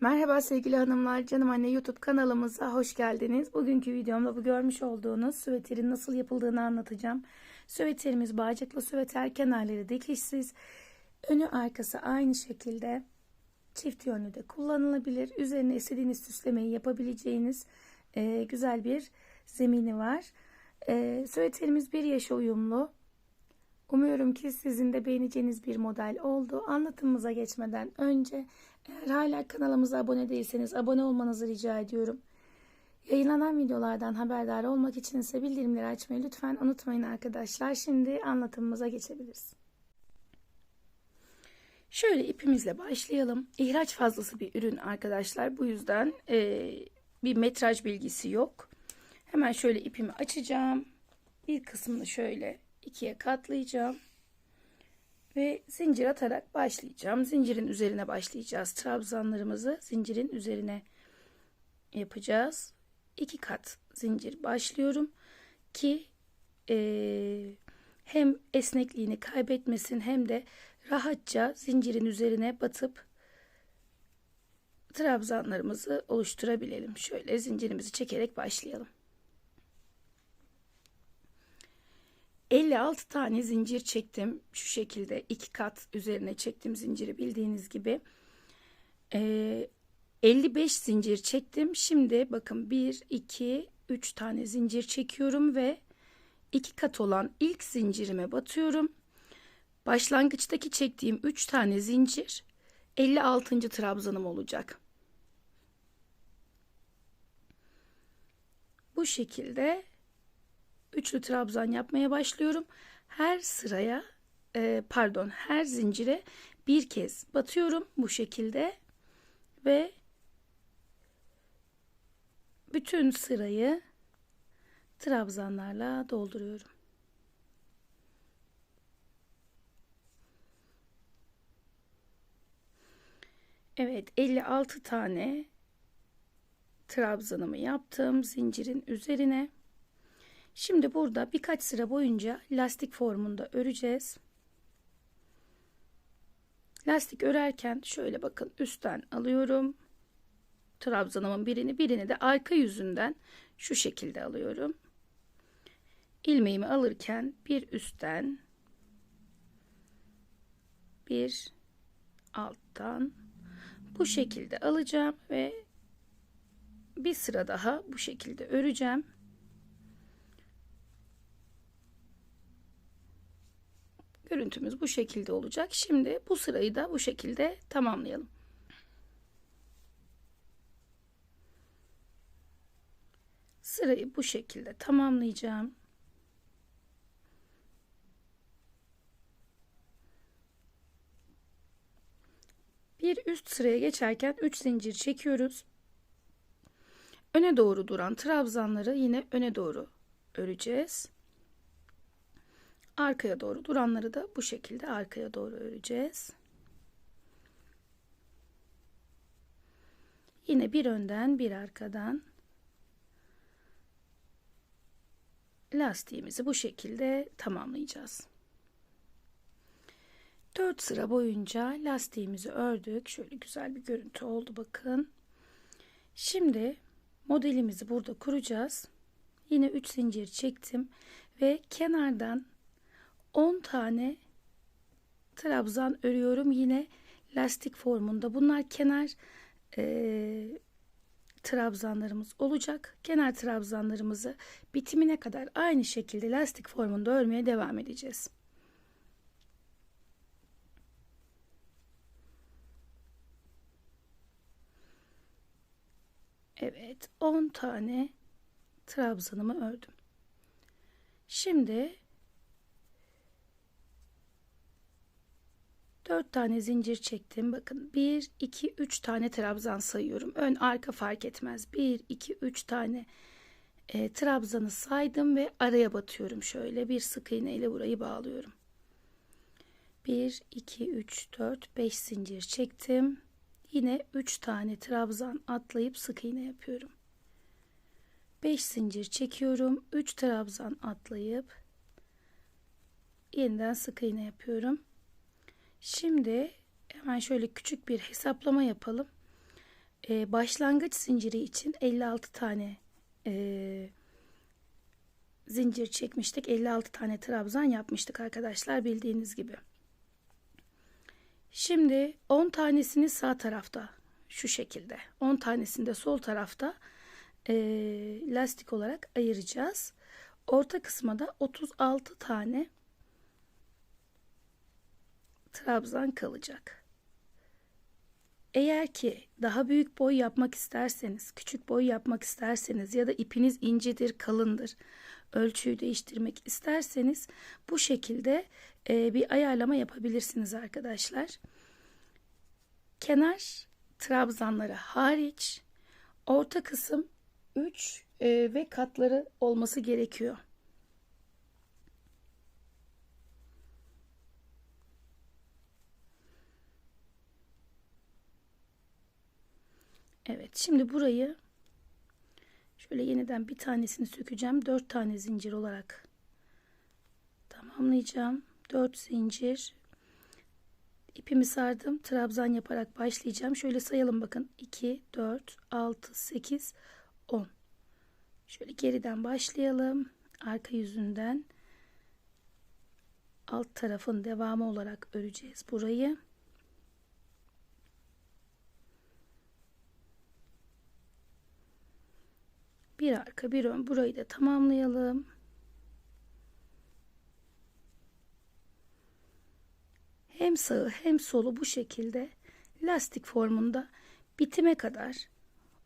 Merhaba sevgili hanımlar, canım anne YouTube kanalımıza hoş geldiniz. Bugünkü videomda bu görmüş olduğunuz süveterin nasıl yapıldığını anlatacağım. Süveterimiz bağcıklı süveter, kenarları dikişsiz. Önü arkası aynı şekilde çift yönlü de kullanılabilir. Üzerine istediğiniz süslemeyi yapabileceğiniz e, güzel bir zemini var. E, süveterimiz bir yaşa uyumlu. Umuyorum ki sizin de beğeneceğiniz bir model oldu. Anlatımımıza geçmeden önce eğer hala kanalımıza abone değilseniz abone olmanızı rica ediyorum. Yayınlanan videolardan haberdar olmak için ise bildirimleri açmayı lütfen unutmayın arkadaşlar. Şimdi anlatımımıza geçebiliriz. Şöyle ipimizle başlayalım. İhraç fazlası bir ürün arkadaşlar. Bu yüzden e, bir metraj bilgisi yok. Hemen şöyle ipimi açacağım. Bir kısmını şöyle ikiye katlayacağım. Ve zincir atarak başlayacağım. Zincirin üzerine başlayacağız. Trabzanlarımızı zincirin üzerine yapacağız. İki kat zincir başlıyorum ki e, hem esnekliğini kaybetmesin hem de rahatça zincirin üzerine batıp trabzanlarımızı oluşturabilelim. Şöyle zincirimizi çekerek başlayalım. 56 tane zincir çektim. Şu şekilde iki kat üzerine çektim zinciri bildiğiniz gibi. Ee, 55 zincir çektim. Şimdi bakın 1, 2, 3 tane zincir çekiyorum ve iki kat olan ilk zincirime batıyorum. Başlangıçtaki çektiğim 3 tane zincir 56. trabzanım olacak. Bu şekilde üçlü trabzan yapmaya başlıyorum. Her sıraya e, pardon her zincire bir kez batıyorum bu şekilde ve bütün sırayı trabzanlarla dolduruyorum. Evet 56 tane trabzanımı yaptım zincirin üzerine. Şimdi burada birkaç sıra boyunca lastik formunda öreceğiz. Lastik örerken şöyle bakın üstten alıyorum. Trabzanımın birini birini de arka yüzünden şu şekilde alıyorum. İlmeğimi alırken bir üstten bir alttan bu şekilde alacağım ve bir sıra daha bu şekilde öreceğim. Görüntümüz bu şekilde olacak. Şimdi bu sırayı da bu şekilde tamamlayalım. Sırayı bu şekilde tamamlayacağım. Bir üst sıraya geçerken 3 zincir çekiyoruz. Öne doğru duran trabzanları yine öne doğru öreceğiz. Arkaya doğru duranları da bu şekilde arkaya doğru öreceğiz. Yine bir önden bir arkadan lastiğimizi bu şekilde tamamlayacağız. 4 sıra boyunca lastiğimizi ördük. Şöyle güzel bir görüntü oldu bakın. Şimdi modelimizi burada kuracağız. Yine 3 zincir çektim ve kenardan 10 tane trabzan örüyorum yine lastik formunda. Bunlar kenar e, trabzanlarımız olacak. Kenar trabzanlarımızı bitimine kadar aynı şekilde lastik formunda örmeye devam edeceğiz. Evet 10 tane trabzanımı ördüm. Şimdi 4 tane zincir çektim. Bakın 1, 2, 3 tane trabzan sayıyorum. Ön arka fark etmez. 1, 2, 3 tane e, trabzanı saydım ve araya batıyorum. Şöyle bir sık iğne ile burayı bağlıyorum. 1, 2, 3, 4, 5 zincir çektim. Yine 3 tane trabzan atlayıp sık iğne yapıyorum. 5 zincir çekiyorum. 3 trabzan atlayıp yeniden sık iğne yapıyorum. Şimdi hemen şöyle küçük bir hesaplama yapalım. e, başlangıç zinciri için 56 tane e, zincir çekmiştik. 56 tane trabzan yapmıştık arkadaşlar bildiğiniz gibi. Şimdi 10 tanesini sağ tarafta şu şekilde 10 tanesini de sol tarafta e, lastik olarak ayıracağız. Orta kısma da 36 tane trabzan kalacak. Eğer ki daha büyük boy yapmak isterseniz, küçük boy yapmak isterseniz ya da ipiniz incedir, kalındır, ölçüyü değiştirmek isterseniz bu şekilde e, bir ayarlama yapabilirsiniz arkadaşlar. Kenar trabzanları hariç orta kısım 3 e, ve katları olması gerekiyor. Evet şimdi burayı şöyle yeniden bir tanesini sökeceğim. 4 tane zincir olarak tamamlayacağım. 4 zincir ipimi sardım. Trabzan yaparak başlayacağım. Şöyle sayalım bakın. 2, 4, 6, 8, 10. Şöyle geriden başlayalım. Arka yüzünden alt tarafın devamı olarak öreceğiz burayı. Bir arka bir ön burayı da tamamlayalım. Hem sağı hem solu bu şekilde lastik formunda bitime kadar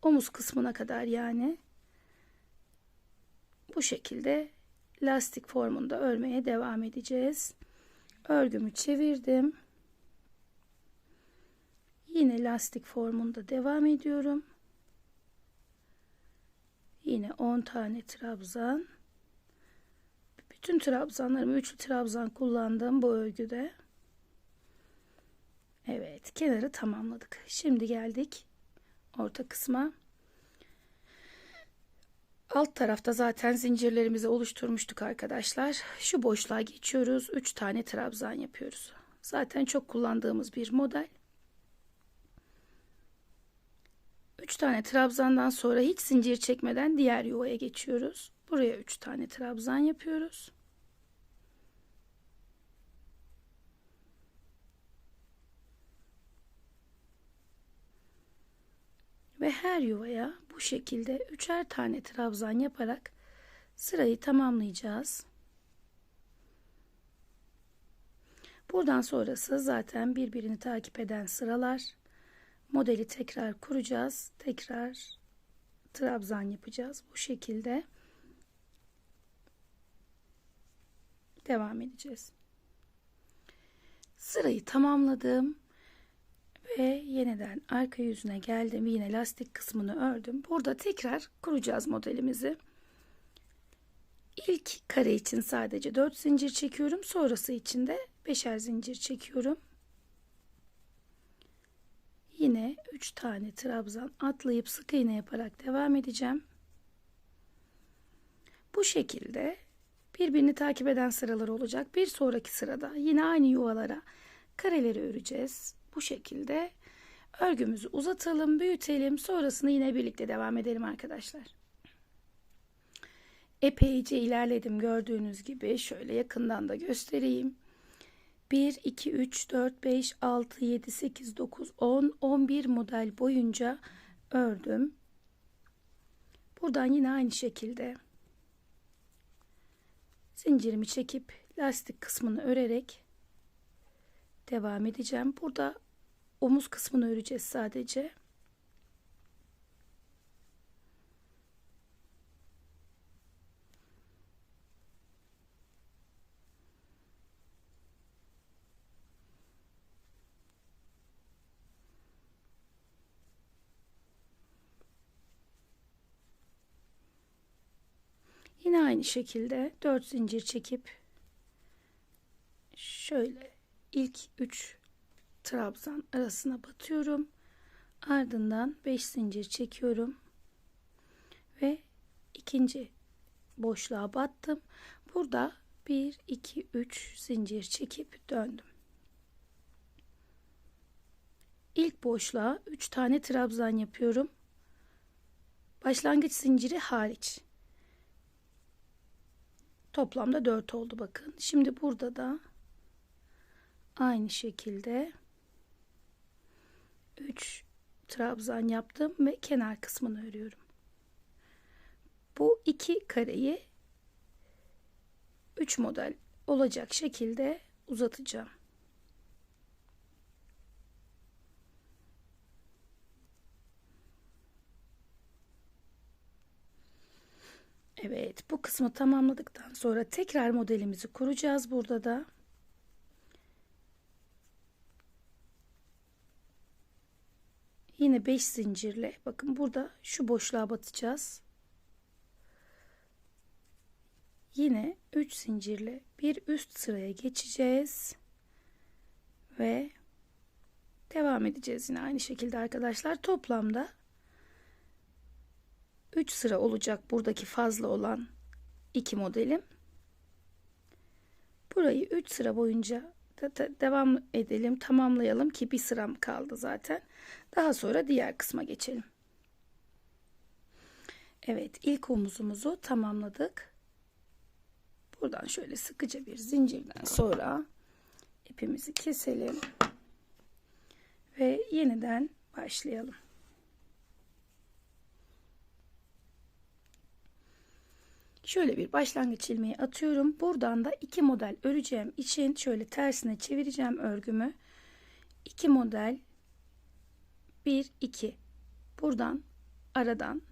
omuz kısmına kadar yani bu şekilde lastik formunda örmeye devam edeceğiz. Örgümü çevirdim. Yine lastik formunda devam ediyorum. Yine 10 tane trabzan. Bütün trabzanlarımı üçlü trabzan kullandım bu örgüde. Evet kenarı tamamladık. Şimdi geldik orta kısma. Alt tarafta zaten zincirlerimizi oluşturmuştuk arkadaşlar. Şu boşluğa geçiyoruz. 3 tane trabzan yapıyoruz. Zaten çok kullandığımız bir model. 3 tane trabzandan sonra hiç zincir çekmeden diğer yuvaya geçiyoruz. Buraya 3 tane trabzan yapıyoruz. Ve her yuvaya bu şekilde üçer tane trabzan yaparak sırayı tamamlayacağız. Buradan sonrası zaten birbirini takip eden sıralar. Modeli tekrar kuracağız. Tekrar trabzan yapacağız. Bu şekilde devam edeceğiz. Sırayı tamamladım ve yeniden arka yüzüne geldim. Yine lastik kısmını ördüm. Burada tekrar kuracağız modelimizi. İlk kare için sadece 4 zincir çekiyorum. Sonrası için de 5'er zincir çekiyorum. Yine 3 tane trabzan atlayıp sık iğne yaparak devam edeceğim. Bu şekilde birbirini takip eden sıralar olacak. Bir sonraki sırada yine aynı yuvalara kareleri öreceğiz. Bu şekilde örgümüzü uzatalım, büyütelim. Sonrasını yine birlikte devam edelim arkadaşlar. Epeyce ilerledim gördüğünüz gibi. Şöyle yakından da göstereyim. 1, 2, 3, 4, 5, 6, 7, 8, 9, 10, 11 model boyunca ördüm. Buradan yine aynı şekilde zincirimi çekip lastik kısmını örerek devam edeceğim. Burada omuz kısmını öreceğiz sadece. Yine aynı şekilde 4 zincir çekip şöyle ilk 3 trabzan arasına batıyorum. Ardından 5 zincir çekiyorum. Ve ikinci boşluğa battım. Burada 1 2 3 zincir çekip döndüm. ilk boşluğa 3 tane trabzan yapıyorum. Başlangıç zinciri hariç. Toplamda 4 oldu bakın. Şimdi burada da aynı şekilde 3 trabzan yaptım ve kenar kısmını örüyorum. Bu iki kareyi 3 model olacak şekilde uzatacağım. Evet bu kısmı tamamladıktan sonra tekrar modelimizi kuracağız burada da. Yine 5 zincirle bakın burada şu boşluğa batacağız. Yine 3 zincirle bir üst sıraya geçeceğiz. Ve devam edeceğiz yine aynı şekilde arkadaşlar. Toplamda 3 sıra olacak buradaki fazla olan iki modelim. Burayı 3 sıra boyunca da, da devam edelim, tamamlayalım ki bir sıram kaldı zaten. Daha sonra diğer kısma geçelim. Evet, ilk omuzumuzu tamamladık. Buradan şöyle sıkıca bir zincirden sonra ipimizi keselim ve yeniden başlayalım. Şöyle bir başlangıç ilmeği atıyorum. Buradan da iki model öreceğim için şöyle tersine çevireceğim örgümü. İki model 1 2 buradan aradan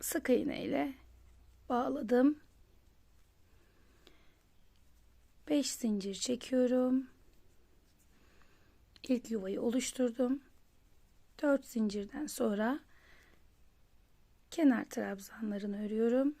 sık iğne ile bağladım. 5 zincir çekiyorum. İlk yuvayı oluşturdum. 4 zincirden sonra kenar trabzanlarını örüyorum.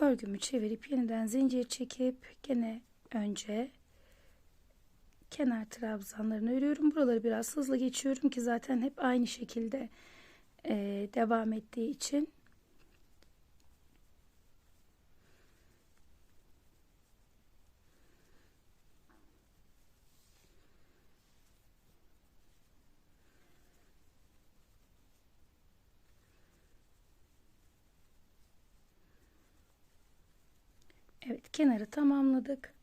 örgümü çevirip yeniden zincir çekip gene önce kenar trabzanlarını örüyorum. Buraları biraz hızlı geçiyorum ki zaten hep aynı şekilde e, devam ettiği için. Evet kenarı tamamladık.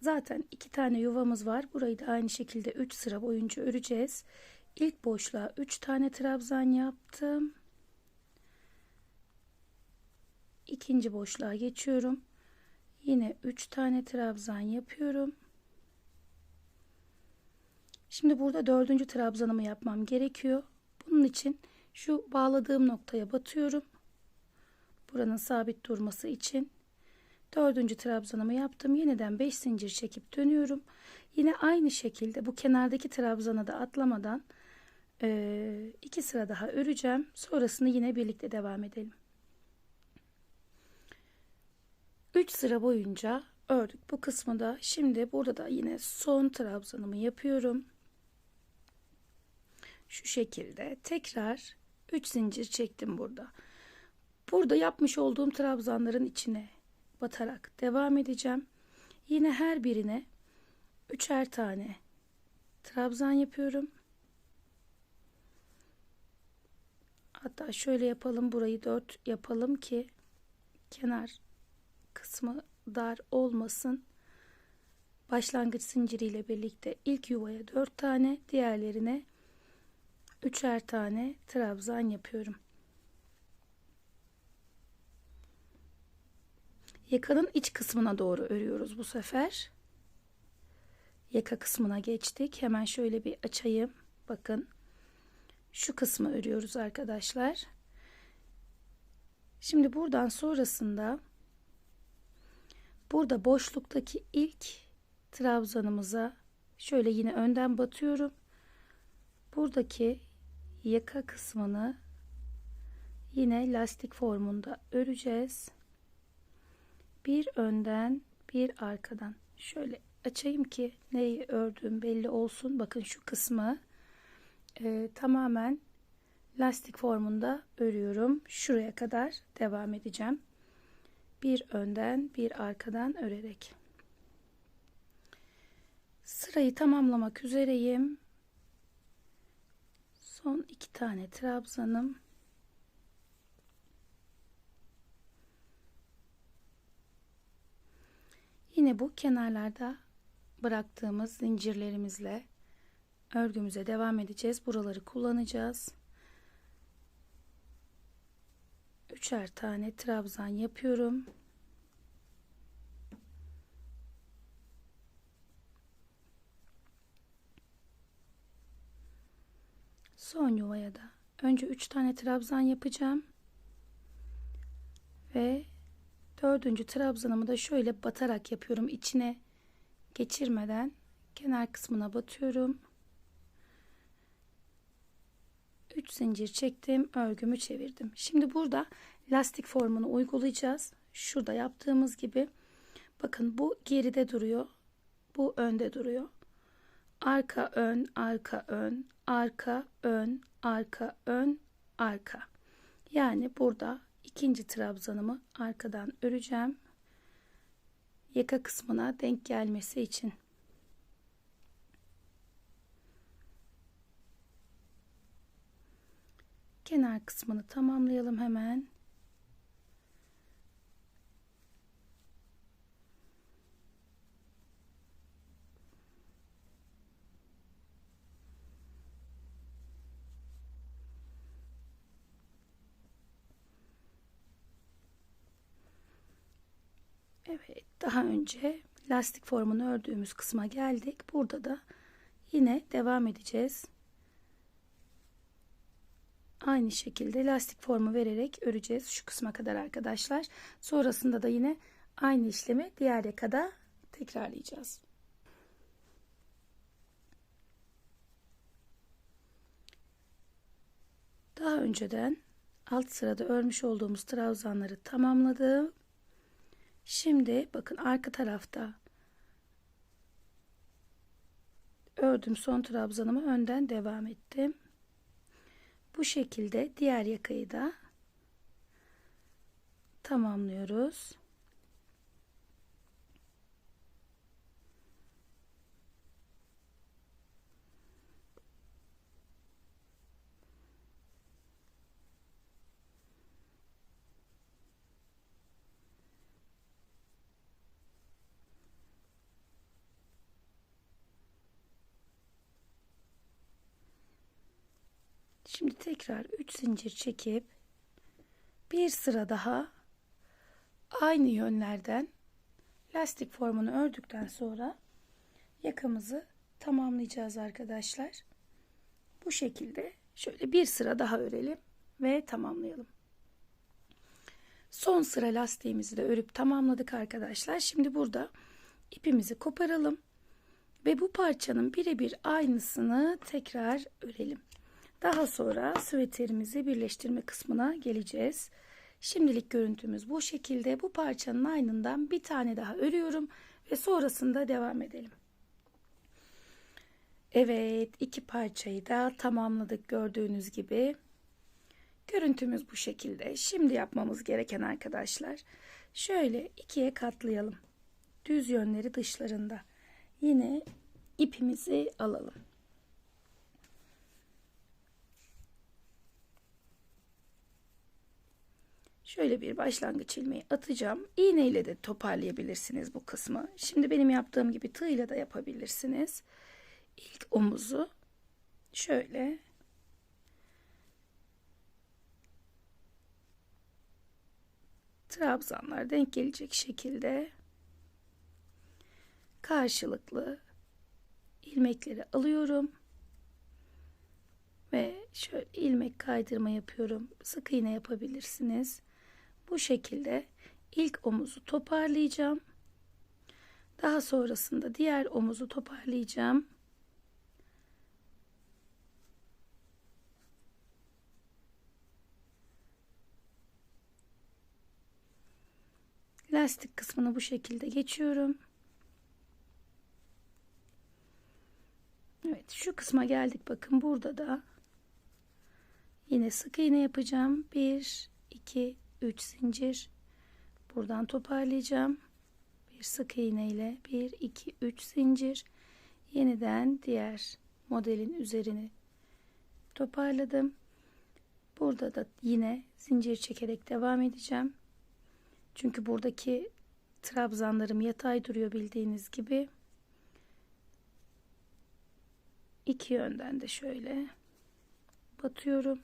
Zaten iki tane yuvamız var. Burayı da aynı şekilde 3 sıra boyunca öreceğiz. İlk boşluğa 3 tane trabzan yaptım. İkinci boşluğa geçiyorum. Yine 3 tane trabzan yapıyorum. Şimdi burada dördüncü trabzanımı yapmam gerekiyor. Bunun için şu bağladığım noktaya batıyorum. Buranın sabit durması için Dördüncü trabzanımı yaptım. Yeniden 5 zincir çekip dönüyorum. Yine aynı şekilde bu kenardaki trabzana da atlamadan e, iki sıra daha öreceğim. Sonrasını yine birlikte devam edelim. 3 sıra boyunca ördük bu kısmı da. Şimdi burada da yine son trabzanımı yapıyorum. Şu şekilde tekrar 3 zincir çektim burada. Burada yapmış olduğum trabzanların içine batarak devam edeceğim. Yine her birine üçer tane trabzan yapıyorum. Hatta şöyle yapalım burayı dört yapalım ki kenar kısmı dar olmasın. Başlangıç zinciriyle birlikte ilk yuvaya dört tane diğerlerine üçer tane trabzan yapıyorum. Yakanın iç kısmına doğru örüyoruz bu sefer. Yaka kısmına geçtik. Hemen şöyle bir açayım. Bakın. Şu kısmı örüyoruz arkadaşlar. Şimdi buradan sonrasında burada boşluktaki ilk trabzanımıza şöyle yine önden batıyorum. Buradaki yaka kısmını yine lastik formunda öreceğiz. Bir önden bir arkadan. Şöyle açayım ki neyi ördüğüm belli olsun. Bakın şu kısmı e, tamamen lastik formunda örüyorum. Şuraya kadar devam edeceğim. Bir önden bir arkadan örerek. Sırayı tamamlamak üzereyim. Son iki tane trabzanım Yine bu kenarlarda bıraktığımız zincirlerimizle örgümüze devam edeceğiz. Buraları kullanacağız. Üçer tane trabzan yapıyorum. Son yuvaya da önce 3 tane trabzan yapacağım. Ve Dördüncü trabzanımı da şöyle batarak yapıyorum. içine geçirmeden kenar kısmına batıyorum. 3 zincir çektim. Örgümü çevirdim. Şimdi burada lastik formunu uygulayacağız. Şurada yaptığımız gibi. Bakın bu geride duruyor. Bu önde duruyor. Arka ön, arka ön, arka ön, arka ön, arka. Yani burada ikinci trabzanımı arkadan öreceğim. Yaka kısmına denk gelmesi için. Kenar kısmını tamamlayalım hemen. Evet daha önce lastik formunu ördüğümüz kısma geldik. Burada da yine devam edeceğiz. Aynı şekilde lastik formu vererek öreceğiz şu kısma kadar arkadaşlar. Sonrasında da yine aynı işlemi diğer yakada tekrarlayacağız. Daha önceden alt sırada örmüş olduğumuz trabzanları tamamladım. Şimdi bakın arka tarafta ördüm son trabzanımı önden devam ettim. Bu şekilde diğer yakayı da tamamlıyoruz. Şimdi tekrar 3 zincir çekip bir sıra daha aynı yönlerden lastik formunu ördükten sonra yakamızı tamamlayacağız arkadaşlar. Bu şekilde şöyle bir sıra daha örelim ve tamamlayalım. Son sıra lastiğimizi de örüp tamamladık arkadaşlar. Şimdi burada ipimizi koparalım ve bu parçanın birebir aynısını tekrar örelim. Daha sonra süveterimizi birleştirme kısmına geleceğiz. Şimdilik görüntümüz bu şekilde. Bu parçanın aynından bir tane daha örüyorum ve sonrasında devam edelim. Evet iki parçayı da tamamladık gördüğünüz gibi. Görüntümüz bu şekilde. Şimdi yapmamız gereken arkadaşlar şöyle ikiye katlayalım. Düz yönleri dışlarında. Yine ipimizi alalım. Şöyle bir başlangıç ilmeği atacağım. İğne de toparlayabilirsiniz bu kısmı. Şimdi benim yaptığım gibi tığ ile de yapabilirsiniz. İlk omuzu şöyle trabzanlar denk gelecek şekilde karşılıklı ilmekleri alıyorum ve şöyle ilmek kaydırma yapıyorum. Sık iğne yapabilirsiniz. Bu şekilde ilk omuzu toparlayacağım. Daha sonrasında diğer omuzu toparlayacağım. lastik kısmını bu şekilde geçiyorum. Evet şu kısma geldik bakın burada da yine sık iğne yapacağım 1 2 3 zincir. Buradan toparlayacağım. Bir sık iğne ile 1 2 3 zincir. Yeniden diğer modelin üzerini toparladım. Burada da yine zincir çekerek devam edeceğim. Çünkü buradaki trabzanlarım yatay duruyor bildiğiniz gibi. İki yönden de şöyle batıyorum.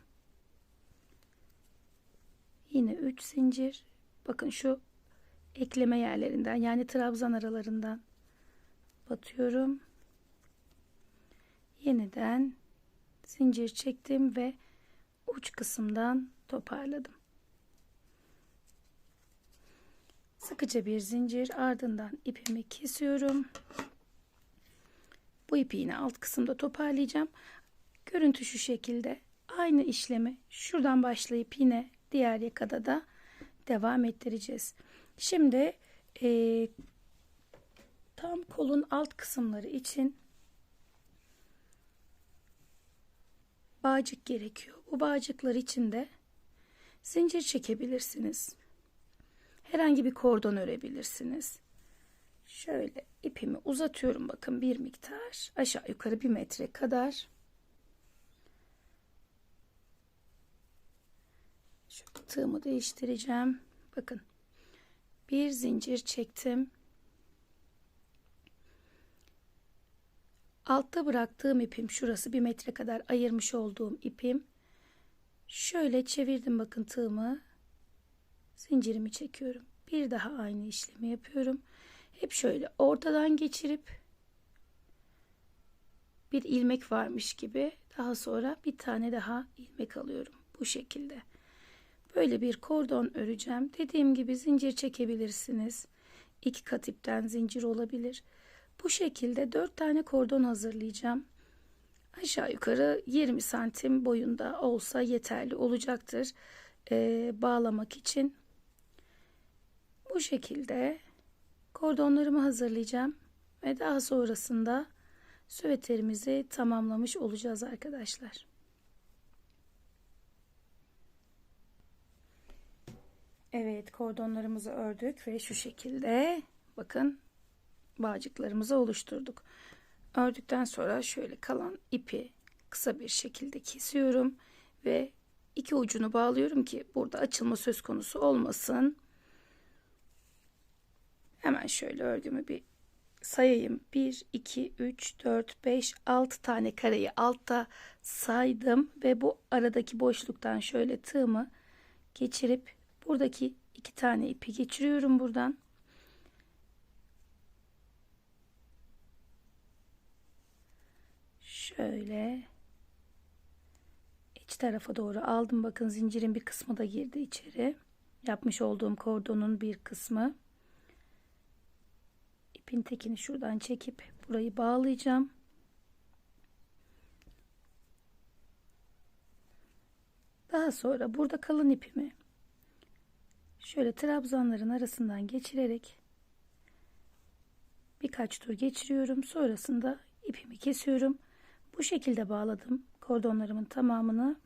Yine 3 zincir. Bakın şu ekleme yerlerinden yani trabzan aralarından batıyorum. Yeniden zincir çektim ve uç kısımdan toparladım. Sıkıca bir zincir ardından ipimi kesiyorum. Bu ipi yine alt kısımda toparlayacağım. Görüntü şu şekilde. Aynı işlemi şuradan başlayıp yine diğer yakada da devam ettireceğiz. Şimdi e, tam kolun alt kısımları için bağcık gerekiyor. Bu bağcıklar için de zincir çekebilirsiniz. Herhangi bir kordon örebilirsiniz. Şöyle ipimi uzatıyorum bakın bir miktar aşağı yukarı bir metre kadar. Şu tığımı değiştireceğim. Bakın bir zincir çektim. Altta bıraktığım ipim şurası bir metre kadar ayırmış olduğum ipim. Şöyle çevirdim bakın tığımı. Zincirimi çekiyorum. Bir daha aynı işlemi yapıyorum. Hep şöyle ortadan geçirip bir ilmek varmış gibi daha sonra bir tane daha ilmek alıyorum. Bu şekilde. Böyle bir kordon öreceğim. Dediğim gibi zincir çekebilirsiniz. İki kat ipten zincir olabilir. Bu şekilde dört tane kordon hazırlayacağım. Aşağı yukarı 20 santim boyunda olsa yeterli olacaktır. Ee, bağlamak için. Bu şekilde Kordonlarımı hazırlayacağım ve daha sonrasında süveterimizi tamamlamış olacağız arkadaşlar. Evet kordonlarımızı ördük ve şu şekilde bakın bağcıklarımızı oluşturduk. Ördükten sonra şöyle kalan ipi kısa bir şekilde kesiyorum ve iki ucunu bağlıyorum ki burada açılma söz konusu olmasın. Hemen şöyle örgümü bir sayayım. 1, 2, 3, 4, 5, 6 tane kareyi altta saydım ve bu aradaki boşluktan şöyle tığımı geçirip buradaki iki tane ipi geçiriyorum buradan. Şöyle iç tarafa doğru aldım. Bakın zincirin bir kısmı da girdi içeri. Yapmış olduğum kordonun bir kısmı ipin tekini şuradan çekip burayı bağlayacağım. Daha sonra burada kalın ipimi şöyle trabzanların arasından geçirerek birkaç tur geçiriyorum. Sonrasında ipimi kesiyorum. Bu şekilde bağladım kordonlarımın tamamını.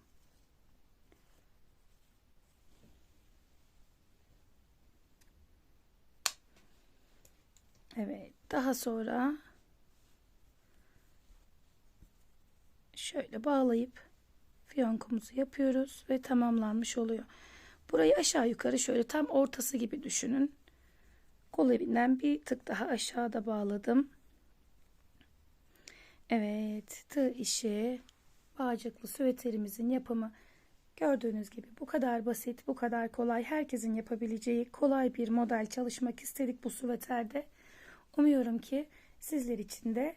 Evet. Daha sonra şöyle bağlayıp fiyonkumuzu yapıyoruz ve tamamlanmış oluyor. Burayı aşağı yukarı şöyle tam ortası gibi düşünün. Kol evinden bir tık daha aşağıda bağladım. Evet, tığ işi, bağcıklı süveterimizin yapımı gördüğünüz gibi bu kadar basit, bu kadar kolay, herkesin yapabileceği kolay bir model çalışmak istedik bu süveterde. Umuyorum ki sizler için de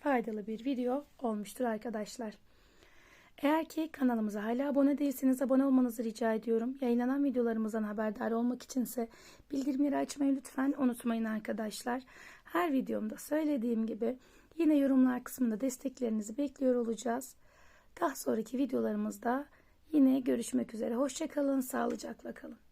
faydalı bir video olmuştur arkadaşlar. Eğer ki kanalımıza hala abone değilseniz abone olmanızı rica ediyorum. Yayınlanan videolarımızdan haberdar olmak içinse bildirimleri açmayı lütfen unutmayın arkadaşlar. Her videomda söylediğim gibi yine yorumlar kısmında desteklerinizi bekliyor olacağız. Daha sonraki videolarımızda yine görüşmek üzere. Hoşçakalın, sağlıcakla kalın.